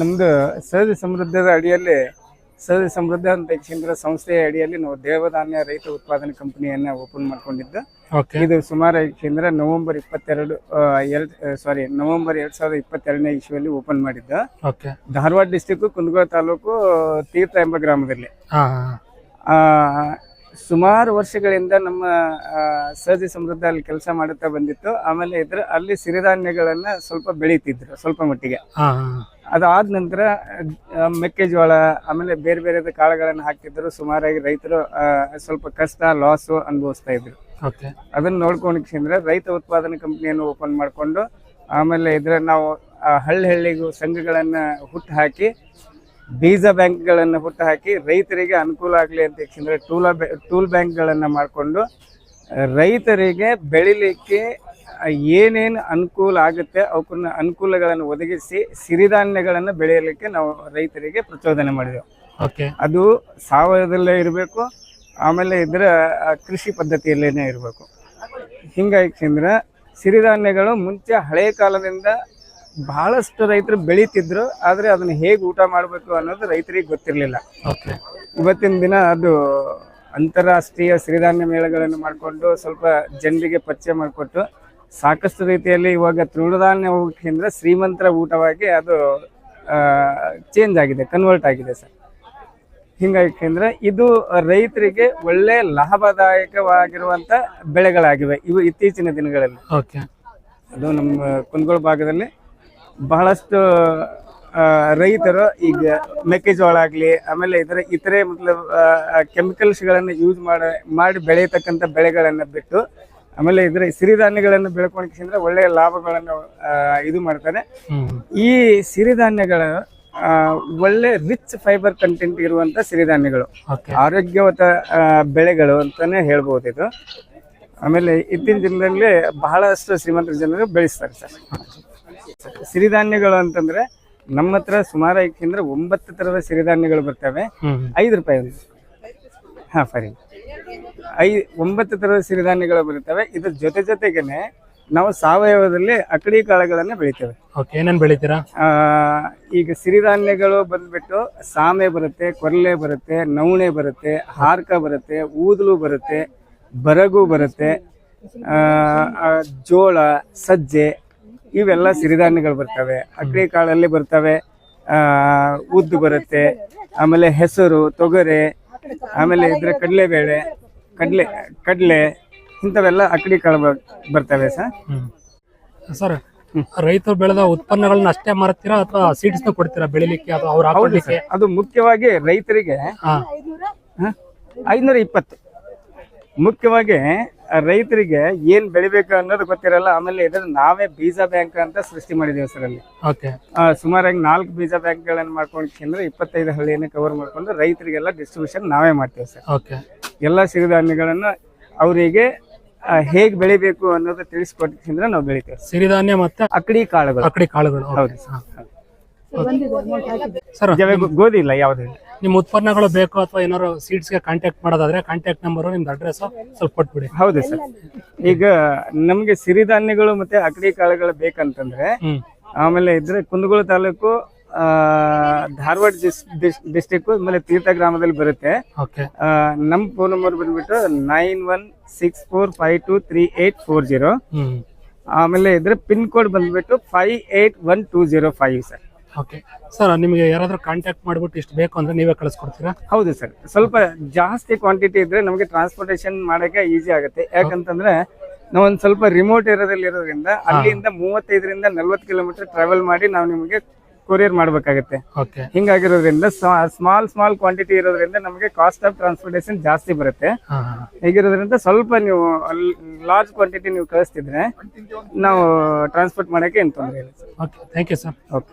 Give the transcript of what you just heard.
ನಮ್ದು ಸಹಜ ಸಮೃದ್ಧದ ಅಡಿಯಲ್ಲಿ ಸಹಜ ಸಮೃದ್ಧ ಅಂತ ಕೇಂದ್ರ ಸಂಸ್ಥೆಯ ಅಡಿಯಲ್ಲಿ ನಾವು ದೇವಧಾನ್ಯ ರೈತ ಉತ್ಪಾದನೆ ಕಂಪನಿಯನ್ನ ಓಪನ್ ಮಾಡ್ಕೊಂಡಿದ್ದು. ಇದು ಸುಮಾರು ಕೇಂದ್ರ ನವೆಂಬರ್ ಇಪ್ಪತ್ತೆರಡು ಎರಡ್ ಸಾರಿ ನವೆಂಬರ್ ಎರಡ್ ಸಾವಿರದ ಇಪ್ಪತ್ತೆರಡನೇ ಇಸ್ವಿಯಲ್ಲಿ ಓಪನ್ ಮಾಡಿದ್ದ. ಧಾರವಾಡ ಡಿಸ್ಟಿಕ್ ಕುಂದಗೋಳ ತಾಲೂಕು ತೀರ್ಥ ಎಂಬ ಗ್ರಾಮದಲ್ಲಿ. ಸುಮಾರು ವರ್ಷಗಳಿಂದ ನಮ್ಮ ಸಹಜ ಸಮೃದ್ಧ ಅಲ್ಲಿ ಕೆಲಸ ಮಾಡುತ್ತಾ ಬಂದಿತ್ತು. ಆಮೇಲೆ ಇದ್ರ ಅಲ್ಲಿ ಸಿರಿಧಾನ್ಯಗಳನ್ನ ಸ್ವಲ್ಪ ಬೆಳೀತಿದ್ರು ಸ್ವಲ್ಪ ಮಟ್ಟಿಗೆ. ಅದಾದ ನಂತರ ಮೆಕ್ಕೆಜೋಳ ಆಮೇಲೆ ಬೇರೆ ಬೇರೆ ಕಾಳುಗಳನ್ನು ಹಾಕ್ತಿದ್ರು. ಸುಮಾರಾಗಿ ರೈತರು ಸ್ವಲ್ಪ ಕಷ್ಟ ಲಾಸು ಅನುಭವಿಸ್ತಾ ಇದ್ರು. ಅದನ್ನ ನೋಡ್ಕೊಂಡ್ರೆ ರೈತ ಉತ್ಪಾದನಾ ಕಂಪನಿಯನ್ನು ಓಪನ್ ಮಾಡಿಕೊಂಡು ಆಮೇಲೆ ಇದ್ರ ನಾವು ಹಳ್ಳಿ ಹಳ್ಳಿಗೂ ಸಂಘಗಳನ್ನ ಹುಟ್ಟು ಹಾಕಿ ಬೀಜ ಬ್ಯಾಂಕ್ಗಳನ್ನು ಹುಟ್ಟು ಹಾಕಿ ರೈತರಿಗೆ ಅನುಕೂಲ ಆಗಲಿ ಅಂತ ಯಾಕೆಂದರೆ ಟೂಲ ಟೂಲ್ ಬ್ಯಾಂಕ್ಗಳನ್ನು ಮಾಡಿಕೊಂಡು ರೈತರಿಗೆ ಬೆಳಿಲಿಕ್ಕೆ ಏನೇನು ಅನುಕೂಲ ಆಗುತ್ತೆ ಅವಕ್ಕನ್ನ ಅನುಕೂಲಗಳನ್ನು ಒದಗಿಸಿ ಸಿರಿಧಾನ್ಯಗಳನ್ನು ಬೆಳೆಯಲಿಕ್ಕೆ ನಾವು ರೈತರಿಗೆ ಪ್ರಚೋದನೆ ಮಾಡಿದೆವು. ಓಕೆ. ಅದು ಸಾವಯವದಲ್ಲೇ ಇರಬೇಕು ಆಮೇಲೆ ಇದರ ಕೃಷಿ ಪದ್ಧತಿಯಲ್ಲೇನೆ ಇರಬೇಕು. ಹಿಂಗಾಗಿ ಸಿರಿಧಾನ್ಯಗಳು ಮುಂಚೆ ಹಳೆಯ ಕಾಲದಿಂದ ಬಹಳಷ್ಟು ರೈತರು ಬೆಳೀತಿದ್ರು ಆದರೆ ಅದನ್ನ ಹೇಗೆ ಊಟ ಮಾಡಬೇಕು ಅನ್ನೋದು ರೈತರಿಗೆ ಗೊತ್ತಿರಲಿಲ್ಲ. ಓಕೆ. ಇವತ್ತಿನ ದಿನ ಅದು ಅಂತಾರಾಷ್ಟ್ರೀಯ ಸಿರಿಧಾನ್ಯ ಮೇಳಗಳನ್ನು ಮಾಡಿಕೊಂಡು ಸ್ವಲ್ಪ ಜನರಿಗೆ ಪರಿಚಯ ಮಾಡಿಕೊಟ್ಟು ಸಾಕಷ್ಟು ರೀತಿಯಲ್ಲಿ ಇವಾಗ ತೃಣಧಾನ್ಯ ಕೇಂದ್ರ ಶ್ರೀಮಂತರ ಊಟವಾಗಿ ಅದು ಚೇಂಜ್ ಆಗಿದೆ ಕನ್ವರ್ಟ್ ಆಗಿದೆ ಸರ್. ಹಿಂಗಾಗಿಂದ್ರೆ ಇದು ರೈತರಿಗೆ ಒಳ್ಳೆ ಲಾಭದಾಯಕವಾಗಿರುವಂತ ಬೆಳೆಗಳಾಗಿವೆ ಇವು ಇತ್ತೀಚಿನ ದಿನಗಳಲ್ಲಿ. ಓಕೆ. ಅದು ನಮ್ಮ ಕುಂದಗೋಳ ಭಾಗದಲ್ಲಿ ಬಹಳಷ್ಟು ರೈತರು ಈಗ ಮೆಕ್ಕೆಜೋಳ ಆಗಲಿ ಆಮೇಲೆ ಇದರ ಇತರೆ ಮತ್ಲಬ್ ಕೆಮಿಕಲ್ಸ್ಗಳನ್ನು ಯೂಸ್ ಮಾಡ ಮಾಡಿ ಬೆಳೆಯತಕ್ಕಂಥ ಬೆಳೆಗಳನ್ನು ಬಿಟ್ಟು ಆಮೇಲೆ ಇದರ ಸಿರಿಧಾನ್ಯಗಳನ್ನು ಬೆಳ್ಕೊಂಡ್ರೆ ಒಳ್ಳೆಯ ಲಾಭಗಳನ್ನು ಇದು ಮಾಡ್ತಾರೆ. ಈ ಸಿರಿಧಾನ್ಯಗಳ ಒಳ್ಳೆ ರಿಚ್ ಫೈಬರ್ ಕಂಟೆಂಟ್ ಇರುವಂತ ಸಿರಿಧಾನ್ಯಗಳು. ಆರೋಗ್ಯವತ ಬೆಳೆಗಳು ಅಂತಾನೆ ಹೇಳ್ಬೋದು ಇದು. ಆಮೇಲೆ ಇತ್ತಿನ ದಿನದಲ್ಲಿ ಬಹಳಷ್ಟು ಶ್ರೀಮಂತರ ಜನರು ಬೆಳೆಸ್ತಾರೆ ಸರ್. ಸಿರಿಧಾನ್ಯಗಳು ಅಂತಂದ್ರೆ ನಮ್ಮ ಹತ್ರ ಸುಮಾರು ಅಂದ್ರೆ ಒಂಬತ್ತು ತರದ ಸಿರಿಧಾನ್ಯಗಳು ಬರ್ತವೆ. ಐದು ರೂಪಾಯಿ ಒಂದು. ಹಾ ಸರಿ. ಐ ಒಂಬತ್ತು ತರದ ಸಿರಿಧಾನ್ಯಗಳು ಬರುತ್ತವೆ. ಇದ್ರ ಜೊತೆ ಜೊತೆಗೇನೆ ನಾವು ಸಾವಯವದಲ್ಲಿ ಅಕಡಿ ಕಾಳುಗಳನ್ನು ಬೆಳಿತೇವೆ. ಏನೇನ್ ಬೆಳಿತೀರಾ? ಆ, ಈಗ ಸಿರಿಧಾನ್ಯಗಳು ಬಂದ್ಬಿಟ್ಟು ಸಾಮೆ ಬರುತ್ತೆ ಕೊರಲೆ ಬರುತ್ತೆ ನವಣೆ ಬರುತ್ತೆ ಹಾರ್ಕ ಬರುತ್ತೆ ಊದಲು ಬರುತ್ತೆ ಬರಗು ಬರುತ್ತೆ ಜೋಳ ಸಜ್ಜೆ ಇವೆಲ್ಲ ಸಿರಿಧಾನ್ಯಗಳು ಬರ್ತವೆ. ಅಕ್ರಿ ಕಾಳಲ್ಲಿ ಬರ್ತವೆ. ಆ, ಉದ್ದು ಬರುತ್ತೆ. ಆಮೇಲೆ ಹೆಸರು ತೊಗರೆ ಆಮೇಲೆ ಇದ್ರ ಕಡಲೆಬೇಳೆ ಕಡಲೆ ಕಡಲೆ ಇಂಥವೆಲ್ಲ ಅಕ್ಕಡಿ ಕಾಳು ಬರ್- ಬರ್ತವೆ ಸರ್. ಸರ್ ರೈತರು ಬೆಳೆದ ಉತ್ಪನ್ನಗಳನ್ನ ಅಷ್ಟೇ ಮಾರುತ್ತೀರಾ ಅಥವಾ ಸೀಡ್ಸ್ ಕೊಡ್ತೀರಾ ಬೆಳಿಲಿಕ್ಕೆ ಅಥವಾ ಅವ್ರು ಅದು ಮುಖ್ಯವಾಗಿ ರೈತರಿಗೆ ಐನೂರ ಇಪ್ಪತ್ತು. ಮುಖ್ಯವಾಗಿ ರೈತರಿಗೆ ಏನ್ ಬೆಳಿಬೇಕು ಅನ್ನೋದು ಗೊತ್ತಿರಲ್ಲ ಆಮೇಲೆ ಇದ್ರ ನಾವೇ ಬೀಜ ಬ್ಯಾಂಕ್ ಅಂತ ಸೃಷ್ಟಿ ಮಾಡಿದೇವೆ ಸರ್ ಅಲ್ಲಿ ಓಕೆ. ಆ, ಸುಮಾರಾಗಿ ನಾಲ್ಕು ಬೀಜ ಬ್ಯಾಂಕ್ ಗಳನ್ನ ಮಾಡ್ಕೊಂಡ್ರೆ ಇಪ್ಪತ್ತೈದು ಹಳ್ಳಿಯನ್ನು ಕವರ್ ಮಾಡ್ಕೊಂಡು ರೈತರಿಗೆಲ್ಲ ಡಿಸ್ಟ್ರಿಬ್ಯೂಷನ್ ನಾವೇ ಮಾಡ್ತೇವೆ ಸರ್. ಓಕೆ. ಎಲ್ಲ ಸಿರಿಧಾನ್ಯಗಳನ್ನು ಅವರಿಗೆ ಹೇಗೆ ಬೆಳಿಬೇಕು ಅನ್ನೋದು ತಿಳಿಸ್ಕೊಟ್ಟಿದ್ರೆ ನಾವು ಬೆಳಿತೇವೆ ಸಿರಿಧಾನ್ಯ ಮತ್ತೆ ಅಕ್ಕಡಿ ಕಾಳುಗಳು. ಅಕ್ಕಡಿ ಕಾಳುಗಳು. ಹೌದು ಸರ್. ಗೋಧಿ ಇಲ್ಲ ಯಾವುದು ನಿಮ್ಮ ಉತ್ಪನ್ನಗಳು ಬೇಕು ಅಥವಾ ಏನಾದ್ರು ಸೀಡ್ಸ್ಗೆ ಕಾಂಟ್ಯಾಕ್ಟ್ ಮಾಡೋದಾದ್ರೆ ಕಾಂಟ್ಯಾಕ್ಟ್ ನಂಬರು ನಿಮ್ದು ಅಡ್ರೆಸ್ ಸ್ವಲ್ಪ ಕೊಟ್ಬಿಡಿ. ಹೌದು ಸರ್. ಈಗ ನಮ್ಗೆ ಸಿರಿಧಾನ್ಯಗಳು ಮತ್ತೆ ಅಕಡಿ ಕಾಳುಗಳು ಬೇಕಂತಂದ್ರೆ ಆಮೇಲೆ ಇದ್ರೆ ಕುಂದಗೋಳ ತಾಲೂಕು ಆ, ಧಾರವಾಡ ಡಿಸ್ಟಿಕ್ ಆಮೇಲೆ ತೀರ್ಥ ಗ್ರಾಮದಲ್ಲಿ ಬರುತ್ತೆ. ಓಕೆ ಆ, ನಮ್ ಫೋನ್ ನಂಬರ್ ಬಂದ್ಬಿಟ್ಟು nine one six four five two three eight four zero ಹ್ಮ್. ಆಮೇಲೆ ಇದ್ರೆ ಪಿನ್ ಕೋಡ್ ಬಂದ್ಬಿಟ್ಟು five eight one two zero five sir. Okay sir ನಿಮಗೆ ಯಾರಾದ್ರೂ ಕಾಂಟ್ಯಾಕ್ಟ್ ಮಾಡ್ಬಿಟ್ಟು ಇಷ್ಟು ಬೇಕು ಅಂದ್ರೆ ನೀವೇ ಕಳಿಸ್ಕೊಡ್ತೀರಾ? ಹೌದು ಸರ್ ಸ್ವಲ್ಪ ಜಾಸ್ತಿ ಕ್ವಾಂಟಿಟಿ ಇದ್ರೆ ನಮಗೆ ಟ್ರಾನ್ಸ್ಪೋರ್ಟೇಷನ್ ಮಾಡಕ್ಕೆ ಈಸಿ ಆಗುತ್ತೆ. ಯಾಕಂತಂದ್ರೆ ನಾವೊಂದು ಸ್ವಲ್ಪ ರಿಮೋಟ್ ಏರಿಯಾದಲ್ಲಿ ಇರೋದ್ರಿಂದ ಅಲ್ಲಿಂದ ಮೂವತ್ತೈದರಿಂದ ನಲ್ವತ್ತು ಕಿಲೋಮೀಟರ್ ಟ್ರಾವೆಲ್ ಮಾಡಿ ನಾವು ನಿಮಗೆ ಕೊರಿಯರ್ ಮಾಡಬೇಕಾಗುತ್ತೆ. ಓಕೆ ಹಿಂಗಾಗಿರೋದ್ರಿಂದ ಸ್ಮಾಲ್ ಸ್ಮಾಲ್ ಕ್ವಾಂಟಿಟಿ ಇರೋದ್ರಿಂದ ನಮಗೆ ಕಾಸ್ಟ್ ಆಫ್ ಟ್ರಾನ್ಸ್ಪೋರ್ಟೇಷನ್ ಜಾಸ್ತಿ ಬರುತ್ತೆ. ಹೀಗಿರೋದ್ರಿಂದ ಹೇಗಿರೋದ್ರಿಂದ ಸ್ವಲ್ಪ ನೀವು ಲಾರ್ಜ್ ಕ್ವಾಂಟಿಟಿ ನೀವು ಕಳಿಸ್ತಿದ್ರೆ ನಾವು ಟ್ರಾನ್ಸ್ಪೋರ್ಟ್ ಮಾಡೋಕ್ಕೆ ಏನು ತೊಂದರೆ ಇಲ್ಲ okay thank you sir okay